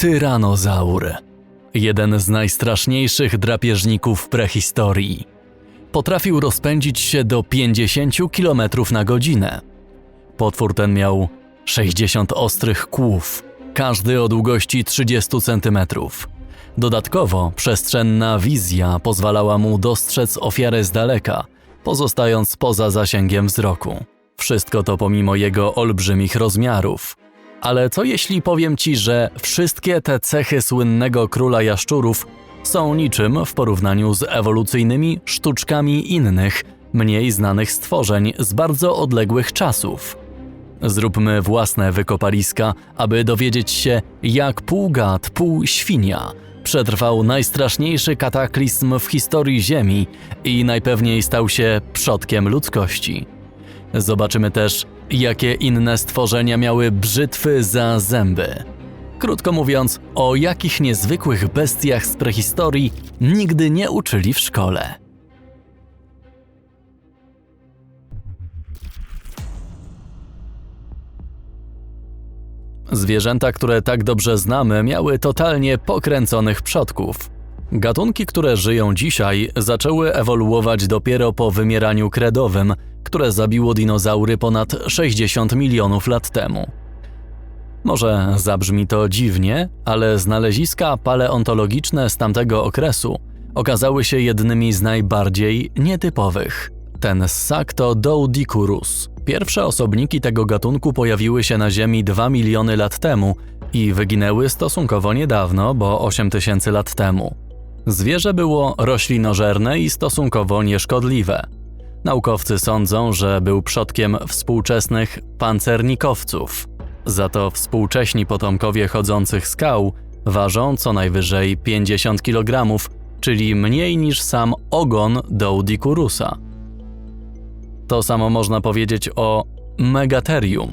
Tyranozaur. Jeden z najstraszniejszych drapieżników prehistorii. Potrafił rozpędzić się do 50 km na godzinę. Potwór ten miał 60 ostrych kłów, każdy o długości 30 cm. Dodatkowo przestrzenna wizja pozwalała mu dostrzec ofiarę z daleka, pozostając poza zasięgiem wzroku. Wszystko to pomimo jego olbrzymich rozmiarów. Ale co jeśli powiem ci, że wszystkie te cechy słynnego króla jaszczurów są niczym w porównaniu z ewolucyjnymi sztuczkami innych, mniej znanych stworzeń z bardzo odległych czasów? Zróbmy własne wykopaliska, aby dowiedzieć się, jak pół gad, pół świnia przetrwał najstraszniejszy kataklizm w historii Ziemi i najpewniej stał się przodkiem ludzkości. Zobaczymy też, jakie inne stworzenia miały brzytwy za zęby. Krótko mówiąc, o jakich niezwykłych bestiach z prehistorii nigdy nie uczyli w szkole. Zwierzęta, które tak dobrze znamy, miały totalnie pokręconych przodków. Gatunki, które żyją dzisiaj, zaczęły ewoluować dopiero po wymieraniu kredowym, które zabiło dinozaury ponad 60 milionów lat temu. Może zabrzmi to dziwnie, ale znaleziska paleontologiczne z tamtego okresu okazały się jednymi z najbardziej nietypowych. Ten ssak to Doudicurus. Pierwsze osobniki tego gatunku pojawiły się na Ziemi 2 miliony lat temu i wyginęły stosunkowo niedawno, bo 8 tysięcy lat temu. Zwierzę było roślinożerne i stosunkowo nieszkodliwe. Naukowcy sądzą, że był przodkiem współczesnych pancernikowców. Za to współcześni potomkowie chodzących skał ważą co najwyżej 50 kg, czyli mniej niż sam ogon Doudikurusa. To samo można powiedzieć o Megatherium,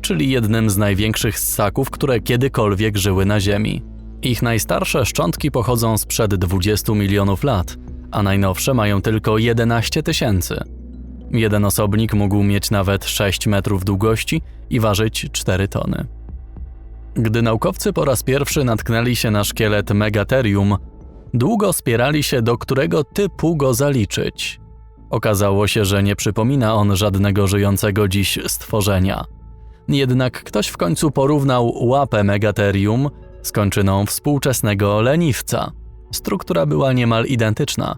czyli jednym z największych ssaków, które kiedykolwiek żyły na Ziemi. Ich najstarsze szczątki pochodzą sprzed 20 milionów lat, a najnowsze mają tylko 11 tysięcy. Jeden osobnik mógł mieć nawet 6 metrów długości i ważyć 4 tony. Gdy naukowcy po raz pierwszy natknęli się na szkielet Megatherium, długo spierali się, do którego typu go zaliczyć. Okazało się, że nie przypomina on żadnego żyjącego dziś stworzenia. Jednak ktoś w końcu porównał łapę Megatherium z kończyną współczesnego leniwca. Struktura była niemal identyczna.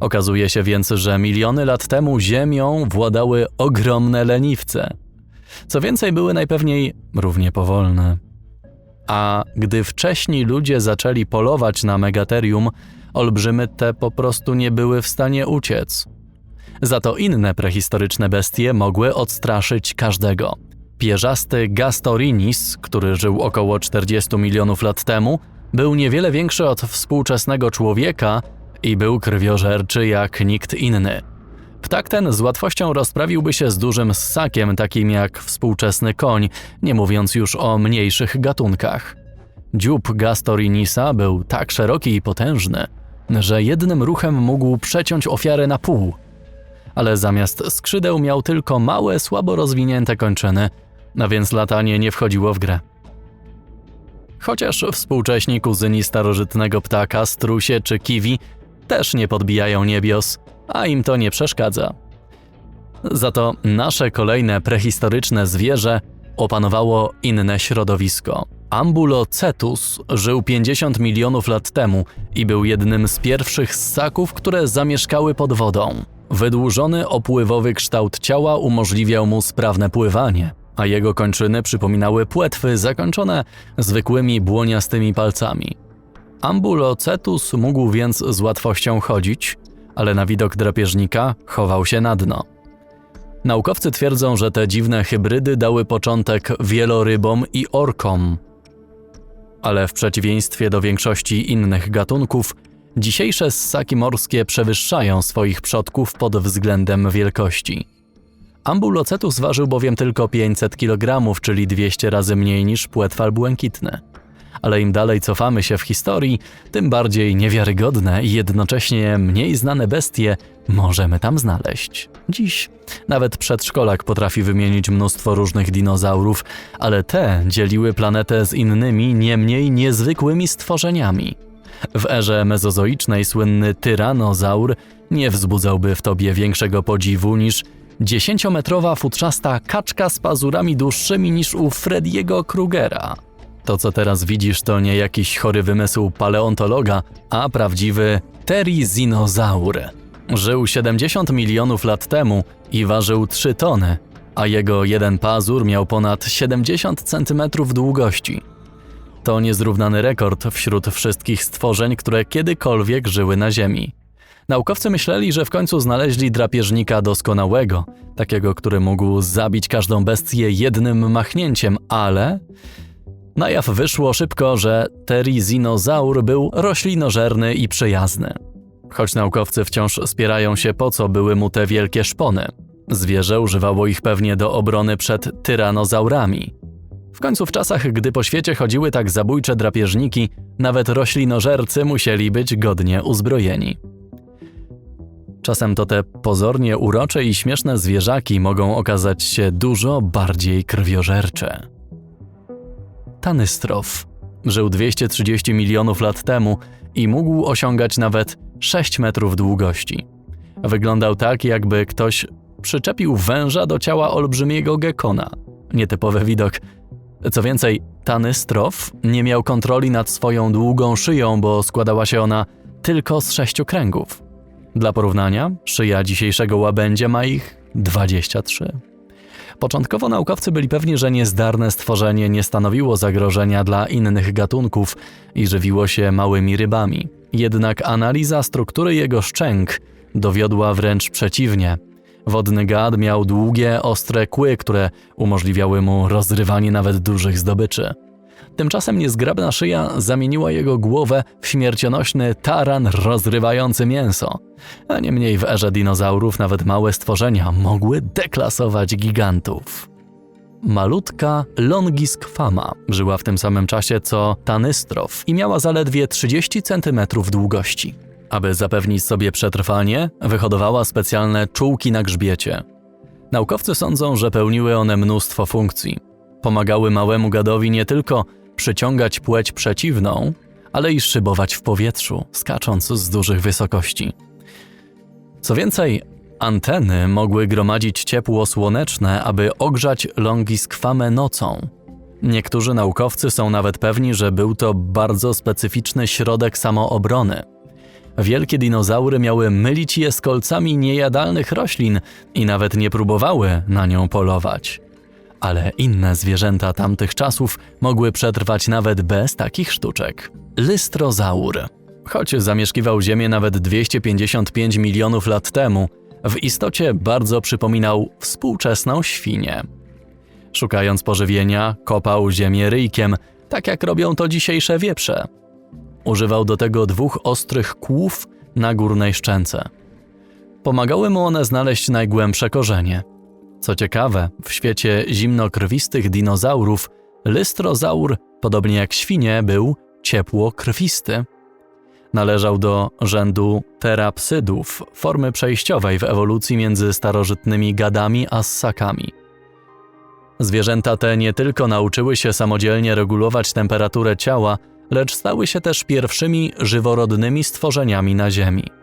Okazuje się więc, że miliony lat temu Ziemią władały ogromne leniwce. Co więcej, były najpewniej równie powolne. A gdy wcześni ludzie zaczęli polować na Megatherium, olbrzymy te po prostu nie były w stanie uciec. Za to inne prehistoryczne bestie mogły odstraszyć każdego. Pierzasty Gastorinis, który żył około 40 milionów lat temu, był niewiele większy od współczesnego człowieka i był krwiożerczy jak nikt inny. Ptak ten z łatwością rozprawiłby się z dużym ssakiem, takim jak współczesny koń, nie mówiąc już o mniejszych gatunkach. Dziób Gastorinisa był tak szeroki i potężny, że jednym ruchem mógł przeciąć ofiarę na pół. Ale zamiast skrzydeł miał tylko małe, słabo rozwinięte kończyny, a więc latanie nie wchodziło w grę. Chociaż współcześni kuzyni starożytnego ptaka, strusie czy kiwi też nie podbijają niebios, a im to nie przeszkadza. Za to nasze kolejne prehistoryczne zwierzę opanowało inne środowisko. Ambulocetus żył 50 milionów lat temu i był jednym z pierwszych ssaków, które zamieszkały pod wodą. Wydłużony opływowy kształt ciała umożliwiał mu sprawne pływanie, a jego kończyny przypominały płetwy zakończone zwykłymi błoniastymi palcami. Ambulocetus mógł więc z łatwością chodzić, ale na widok drapieżnika chował się na dno. Naukowcy twierdzą, że te dziwne hybrydy dały początek wielorybom i orkom. Ale w przeciwieństwie do większości innych gatunków, dzisiejsze ssaki morskie przewyższają swoich przodków pod względem wielkości. Ambulocetus ważył bowiem tylko 500 kg, czyli 200 razy mniej niż płetwal błękitny. Ale im dalej cofamy się w historii, tym bardziej niewiarygodne i jednocześnie mniej znane bestie możemy tam znaleźć. Dziś nawet przedszkolak potrafi wymienić mnóstwo różnych dinozaurów, ale te dzieliły planetę z innymi, nie mniej niezwykłymi stworzeniami. W erze mezozoicznej słynny tyranozaur nie wzbudzałby w tobie większego podziwu niż dziesięciometrowa futrzasta kaczka z pazurami dłuższymi niż u Frediego Krugera. To, co teraz widzisz, to nie jakiś chory wymysł paleontologa, a prawdziwy terizinozaur. Żył 70 milionów lat temu i ważył 3 tony, a jego jeden pazur miał ponad 70 cm długości. To niezrównany rekord wśród wszystkich stworzeń, które kiedykolwiek żyły na Ziemi. Naukowcy myśleli, że w końcu znaleźli drapieżnika doskonałego, takiego, który mógł zabić każdą bestię jednym machnięciem, ale na jaw wyszło szybko, że terizinozaur był roślinożerny i przyjazny. Choć naukowcy wciąż spierają się, po co były mu te wielkie szpony. Zwierzę używało ich pewnie do obrony przed tyranozaurami. W końcu w czasach, gdy po świecie chodziły tak zabójcze drapieżniki, nawet roślinożercy musieli być godnie uzbrojeni. Czasem to te pozornie urocze i śmieszne zwierzaki mogą okazać się dużo bardziej krwiożercze. Tanystrof żył 230 milionów lat temu i mógł osiągać nawet 6 metrów długości. Wyglądał tak, jakby ktoś przyczepił węża do ciała olbrzymiego gekona. Nietypowy widok. Co więcej, Tanystrof nie miał kontroli nad swoją długą szyją, bo składała się ona tylko z sześciu kręgów. Dla porównania, szyja dzisiejszego łabędzia ma ich 23. Początkowo naukowcy byli pewni, że niezdarne stworzenie nie stanowiło zagrożenia dla innych gatunków i żywiło się małymi rybami. Jednak analiza struktury jego szczęk dowiodła wręcz przeciwnie. Wodny gad miał długie, ostre kły, które umożliwiały mu rozrywanie nawet dużych zdobyczy. Tymczasem niezgrabna szyja zamieniła jego głowę w śmiercionośny taran rozrywający mięso. A niemniej w erze dinozaurów nawet małe stworzenia mogły deklasować gigantów. Malutka Longisquama żyła w tym samym czasie co Tanystrof i miała zaledwie 30 cm długości. Aby zapewnić sobie przetrwanie, wyhodowała specjalne czułki na grzbiecie. Naukowcy sądzą, że pełniły one mnóstwo funkcji. Pomagały małemu gadowi nie tylko przyciągać płeć przeciwną, ale i szybować w powietrzu, skacząc z dużych wysokości. Co więcej, anteny mogły gromadzić ciepło słoneczne, aby ogrzać longiskwamę nocą. Niektórzy naukowcy są nawet pewni, że był to bardzo specyficzny środek samoobrony. Wielkie dinozaury miały mylić je z kolcami niejadalnych roślin i nawet nie próbowały na nią polować ale inne zwierzęta tamtych czasów mogły przetrwać nawet bez takich sztuczek. Lystrozaur. Choć zamieszkiwał Ziemię nawet 255 milionów lat temu, w istocie bardzo przypominał współczesną świnię. Szukając pożywienia, kopał ziemię ryjkiem, tak jak robią to dzisiejsze wieprze. Używał do tego dwóch ostrych kłów na górnej szczęce. Pomagały mu one znaleźć najgłębsze korzenie – co ciekawe, w świecie zimnokrwistych dinozaurów lystrozaur, podobnie jak świnie, był ciepłokrwisty. Należał do rzędu terapsydów, formy przejściowej w ewolucji między starożytnymi gadami a ssakami. Zwierzęta te nie tylko nauczyły się samodzielnie regulować temperaturę ciała, lecz stały się też pierwszymi żyworodnymi stworzeniami na Ziemi.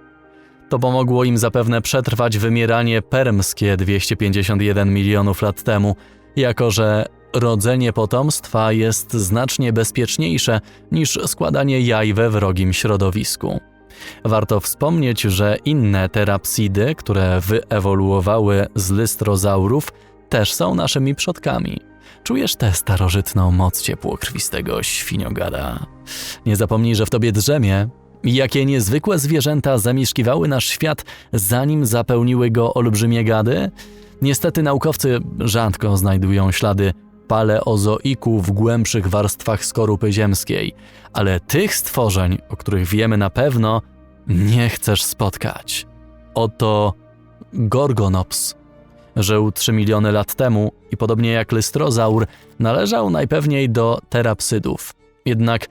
To pomogło im zapewne przetrwać wymieranie permskie 251 milionów lat temu, jako że rodzenie potomstwa jest znacznie bezpieczniejsze niż składanie jaj we wrogim środowisku. Warto wspomnieć, że inne terapsidy, które wyewoluowały z lystrozaurów, też są naszymi przodkami. Czujesz tę starożytną moc ciepłokrwistego świniogada. Nie zapomnij, że w tobie drzemie Jakie niezwykłe zwierzęta zamieszkiwały nasz świat, zanim zapełniły go olbrzymie gady? Niestety naukowcy rzadko znajdują ślady paleozoiku w głębszych warstwach skorupy ziemskiej, ale tych stworzeń, o których wiemy na pewno, nie chcesz spotkać. Oto Gorgonops. Żył 3 miliony lat temu i podobnie jak lystrozaur należał najpewniej do terapsydów. Jednak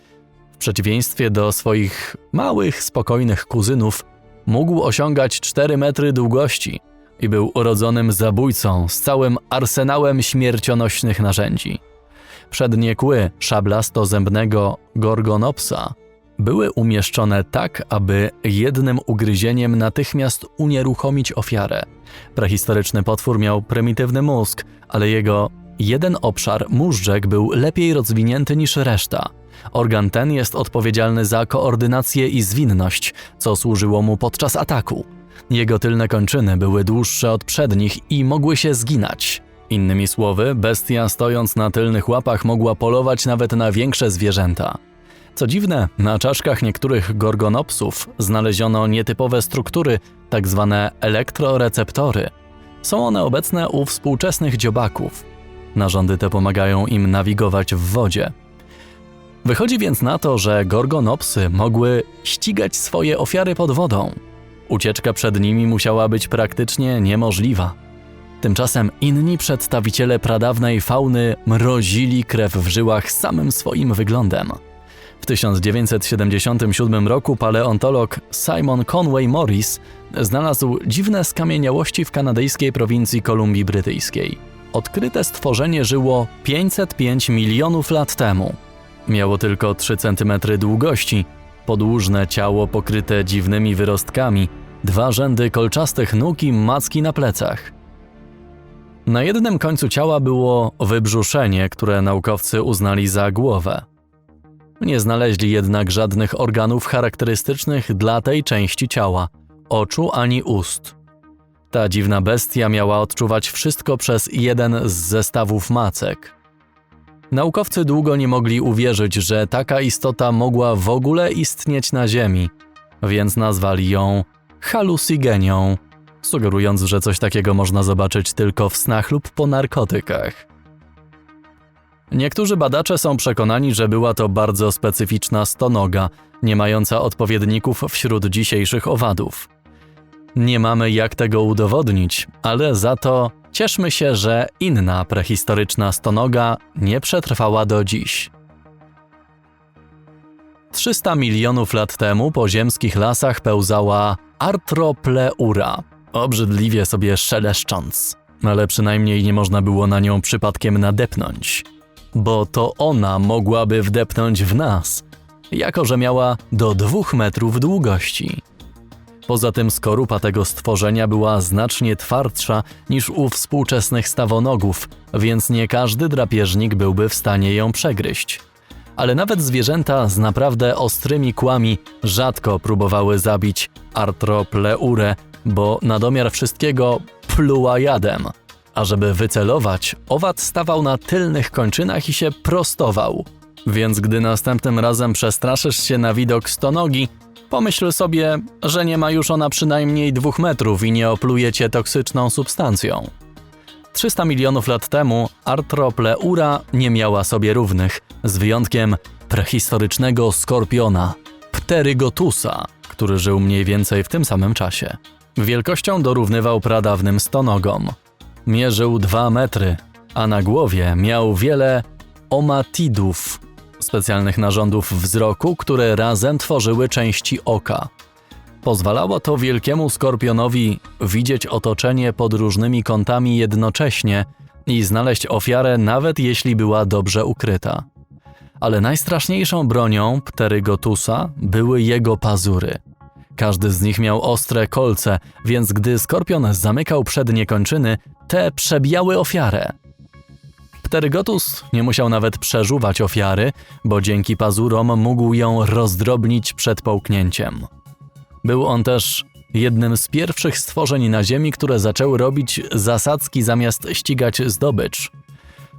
w przeciwieństwie do swoich małych, spokojnych kuzynów, mógł osiągać 4 metry długości i był urodzonym zabójcą z całym arsenałem śmiercionośnych narzędzi. Przednie kły szablasto-zębnego Gorgonopsa były umieszczone tak, aby jednym ugryzieniem natychmiast unieruchomić ofiarę. Prehistoryczny potwór miał prymitywny mózg, ale jego jeden obszar móżdżek był lepiej rozwinięty niż reszta. Organ ten jest odpowiedzialny za koordynację i zwinność, co służyło mu podczas ataku. Jego tylne kończyny były dłuższe od przednich i mogły się zginać. Innymi słowy, bestia stojąc na tylnych łapach mogła polować nawet na większe zwierzęta. Co dziwne, na czaszkach niektórych gorgonopsów znaleziono nietypowe struktury, tak zwane elektroreceptory. Są one obecne u współczesnych dziobaków. Narządy te pomagają im nawigować w wodzie. Wychodzi więc na to, że gorgonopsy mogły ścigać swoje ofiary pod wodą. Ucieczka przed nimi musiała być praktycznie niemożliwa. Tymczasem inni przedstawiciele pradawnej fauny mrozili krew w żyłach samym swoim wyglądem. W 1977 roku paleontolog Simon Conway Morris znalazł dziwne skamieniałości w kanadyjskiej prowincji Kolumbii Brytyjskiej. Odkryte stworzenie żyło 505 milionów lat temu. Miało tylko 3 cm długości, podłużne ciało pokryte dziwnymi wyrostkami, dwa rzędy kolczastych nóg i macki na plecach. Na jednym końcu ciała było wybrzuszenie, które naukowcy uznali za głowę. Nie znaleźli jednak żadnych organów charakterystycznych dla tej części ciała oczu ani ust. Ta dziwna bestia miała odczuwać wszystko przez jeden z zestawów macek. Naukowcy długo nie mogli uwierzyć, że taka istota mogła w ogóle istnieć na Ziemi, więc nazwali ją halucygenią, sugerując, że coś takiego można zobaczyć tylko w snach lub po narkotykach. Niektórzy badacze są przekonani, że była to bardzo specyficzna stonoga, nie mająca odpowiedników wśród dzisiejszych owadów. Nie mamy jak tego udowodnić, ale za to cieszmy się, że inna prehistoryczna stonoga nie przetrwała do dziś. 300 milionów lat temu po ziemskich lasach pełzała Artropleura, obrzydliwie sobie szeleszcząc, ale przynajmniej nie można było na nią przypadkiem nadepnąć bo to ona mogłaby wdepnąć w nas, jako że miała do dwóch metrów długości. Poza tym skorupa tego stworzenia była znacznie twardsza niż u współczesnych stawonogów, więc nie każdy drapieżnik byłby w stanie ją przegryźć. Ale nawet zwierzęta z naprawdę ostrymi kłami rzadko próbowały zabić artropleurę, bo na domiar wszystkiego pluła jadem – a żeby wycelować, owad stawał na tylnych kończynach i się prostował. Więc gdy następnym razem przestraszysz się na widok stonogi, pomyśl sobie, że nie ma już ona przynajmniej dwóch metrów i nie opluje cię toksyczną substancją. 300 milionów lat temu Artropleura nie miała sobie równych, z wyjątkiem prehistorycznego skorpiona, Pterygotusa, który żył mniej więcej w tym samym czasie. Wielkością dorównywał pradawnym stonogom. Mierzył 2 metry, a na głowie miał wiele omatidów, specjalnych narządów wzroku, które razem tworzyły części oka. Pozwalało to wielkiemu skorpionowi widzieć otoczenie pod różnymi kątami jednocześnie i znaleźć ofiarę, nawet jeśli była dobrze ukryta. Ale najstraszniejszą bronią Pterygotusa były jego pazury. Każdy z nich miał ostre kolce, więc gdy skorpion zamykał przednie kończyny, te przebijały ofiarę. Pterygotus nie musiał nawet przeżuwać ofiary, bo dzięki pazurom mógł ją rozdrobnić przed połknięciem. Był on też jednym z pierwszych stworzeń na Ziemi, które zaczęły robić zasadzki zamiast ścigać zdobycz.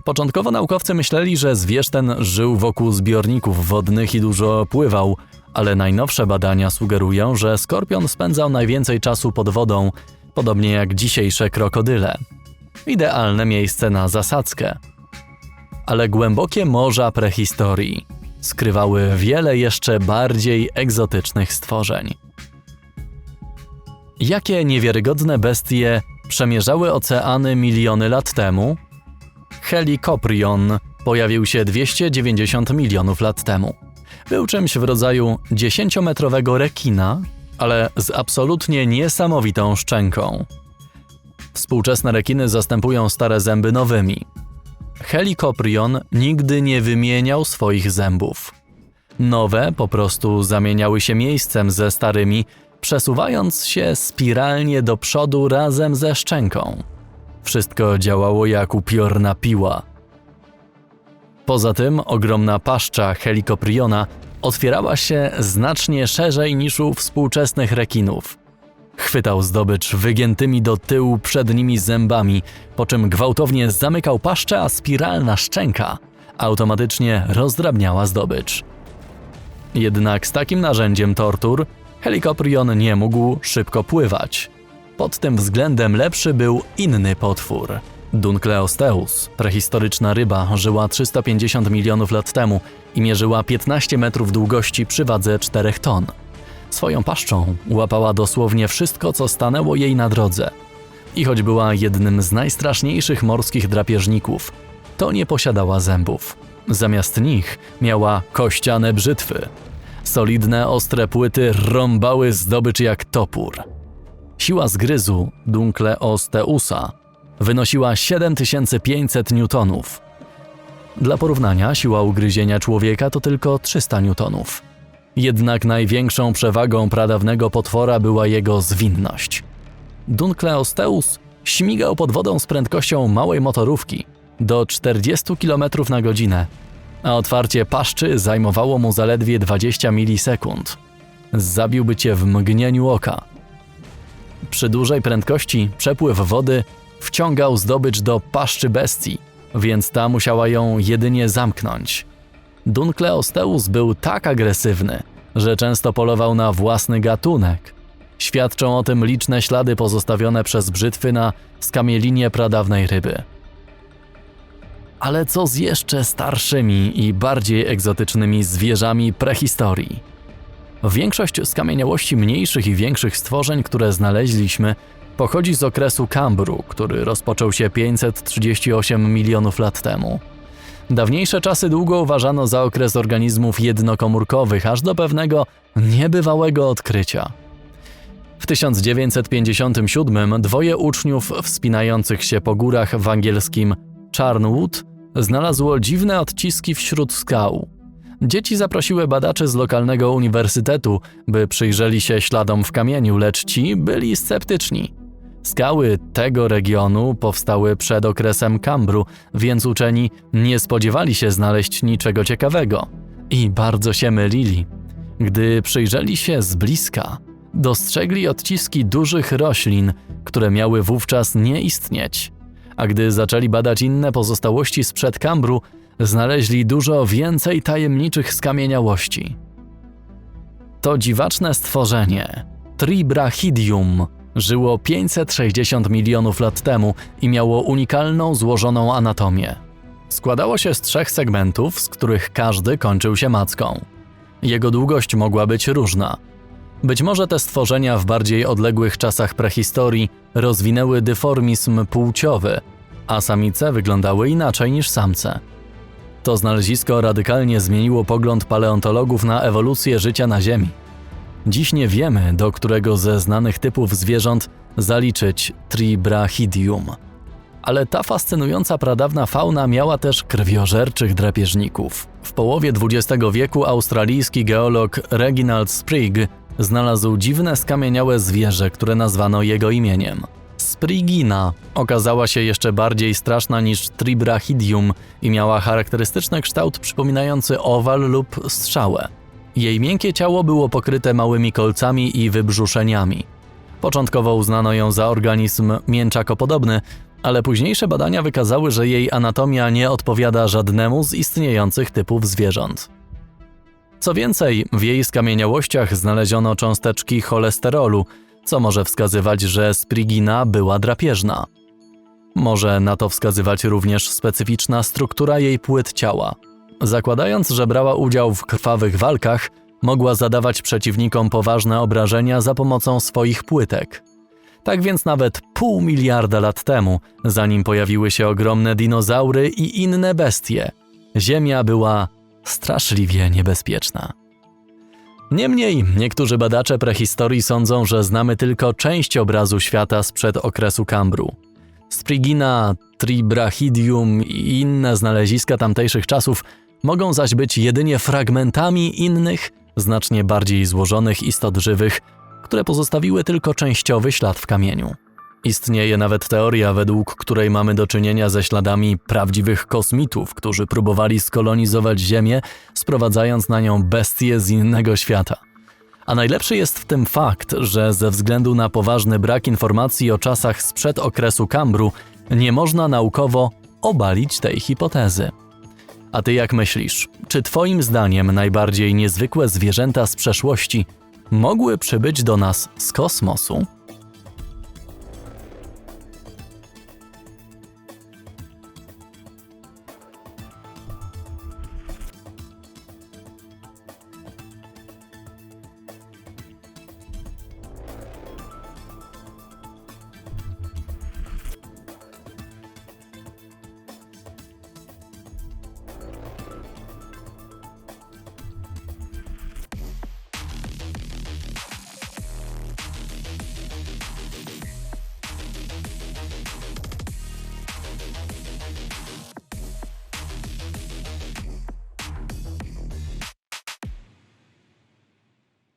Początkowo naukowcy myśleli, że zwierz ten żył wokół zbiorników wodnych i dużo pływał, ale najnowsze badania sugerują, że skorpion spędzał najwięcej czasu pod wodą, podobnie jak dzisiejsze krokodyle. Idealne miejsce na zasadzkę. Ale głębokie morza prehistorii skrywały wiele jeszcze bardziej egzotycznych stworzeń. Jakie niewiarygodne bestie przemierzały oceany miliony lat temu? Helikoprion pojawił się 290 milionów lat temu. Był czymś w rodzaju 10-metrowego rekina, ale z absolutnie niesamowitą szczęką. Współczesne rekiny zastępują stare zęby nowymi. Helikoprion nigdy nie wymieniał swoich zębów. Nowe po prostu zamieniały się miejscem ze starymi, przesuwając się spiralnie do przodu razem ze szczęką. Wszystko działało jak upiorna piła. Poza tym ogromna paszcza helikopriona otwierała się znacznie szerzej niż u współczesnych rekinów. Chwytał zdobycz wygiętymi do tyłu przednimi zębami, po czym gwałtownie zamykał paszczę, a spiralna szczęka automatycznie rozdrabniała zdobycz. Jednak z takim narzędziem tortur helikoprion nie mógł szybko pływać. Pod tym względem lepszy był inny potwór. Dunkleosteus, prehistoryczna ryba, żyła 350 milionów lat temu i mierzyła 15 metrów długości przy wadze 4 ton. Swoją paszczą łapała dosłownie wszystko, co stanęło jej na drodze. I choć była jednym z najstraszniejszych morskich drapieżników, to nie posiadała zębów. Zamiast nich miała kościane brzytwy. Solidne, ostre płyty rąbały zdobycz jak topór. Siła zgryzu Dunkleosteusa wynosiła 7500 newtonów. Dla porównania siła ugryzienia człowieka to tylko 300 newtonów. Jednak największą przewagą pradawnego potwora była jego zwinność. Dunkleosteus śmigał pod wodą z prędkością małej motorówki do 40 km na godzinę, a otwarcie paszczy zajmowało mu zaledwie 20 milisekund. Zabiłby cię w mgnieniu oka. Przy dużej prędkości przepływ wody wciągał zdobycz do paszczy bestii, więc ta musiała ją jedynie zamknąć. Dunkleosteus był tak agresywny, że często polował na własny gatunek. Świadczą o tym liczne ślady pozostawione przez brzytwy na skamielinie pradawnej ryby. Ale co z jeszcze starszymi i bardziej egzotycznymi zwierzami prehistorii? Większość skamieniałości mniejszych i większych stworzeń, które znaleźliśmy, pochodzi z okresu Kambru, który rozpoczął się 538 milionów lat temu. Dawniejsze czasy długo uważano za okres organizmów jednokomórkowych, aż do pewnego niebywałego odkrycia. W 1957 dwoje uczniów wspinających się po górach w angielskim Charnwood znalazło dziwne odciski wśród skał. Dzieci zaprosiły badaczy z lokalnego uniwersytetu, by przyjrzeli się śladom w kamieniu, lecz ci byli sceptyczni. Skały tego regionu powstały przed okresem Kambru, więc uczeni nie spodziewali się znaleźć niczego ciekawego i bardzo się mylili. Gdy przyjrzeli się z bliska, dostrzegli odciski dużych roślin, które miały wówczas nie istnieć. A gdy zaczęli badać inne pozostałości sprzed Kambru, znaleźli dużo więcej tajemniczych skamieniałości. To dziwaczne stworzenie, Tribrachidium, żyło 560 milionów lat temu i miało unikalną, złożoną anatomię. Składało się z trzech segmentów, z których każdy kończył się macką. Jego długość mogła być różna. Być może te stworzenia w bardziej odległych czasach prehistorii rozwinęły dyformizm płciowy, a samice wyglądały inaczej niż samce. To znalezisko radykalnie zmieniło pogląd paleontologów na ewolucję życia na Ziemi. Dziś nie wiemy, do którego ze znanych typów zwierząt zaliczyć Tribrachidium. Ale ta fascynująca pradawna fauna miała też krwiożerczych drapieżników. W połowie XX wieku australijski geolog Reginald Sprigg znalazł dziwne skamieniałe zwierzę, które nazwano jego imieniem. Sprigina okazała się jeszcze bardziej straszna niż Tribrachidium i miała charakterystyczny kształt przypominający owal lub strzałę. Jej miękkie ciało było pokryte małymi kolcami i wybrzuszeniami. Początkowo uznano ją za organizm mięczakopodobny, ale późniejsze badania wykazały, że jej anatomia nie odpowiada żadnemu z istniejących typów zwierząt. Co więcej, w jej skamieniałościach znaleziono cząsteczki cholesterolu, co może wskazywać, że sprigina była drapieżna. Może na to wskazywać również specyficzna struktura jej płyt ciała. Zakładając, że brała udział w krwawych walkach, mogła zadawać przeciwnikom poważne obrażenia za pomocą swoich płytek. Tak więc nawet pół miliarda lat temu, zanim pojawiły się ogromne dinozaury i inne bestie, Ziemia była straszliwie niebezpieczna. Niemniej, niektórzy badacze prehistorii sądzą, że znamy tylko część obrazu świata sprzed okresu Kambru. Sprigina, Tribrachidium i inne znaleziska tamtejszych czasów mogą zaś być jedynie fragmentami innych, znacznie bardziej złożonych istot żywych, które pozostawiły tylko częściowy ślad w kamieniu. Istnieje nawet teoria, według której mamy do czynienia ze śladami prawdziwych kosmitów, którzy próbowali skolonizować Ziemię, sprowadzając na nią bestie z innego świata. A najlepszy jest w tym fakt, że ze względu na poważny brak informacji o czasach sprzed okresu Kambru, nie można naukowo obalić tej hipotezy. A ty jak myślisz, czy twoim zdaniem najbardziej niezwykłe zwierzęta z przeszłości mogły przybyć do nas z kosmosu?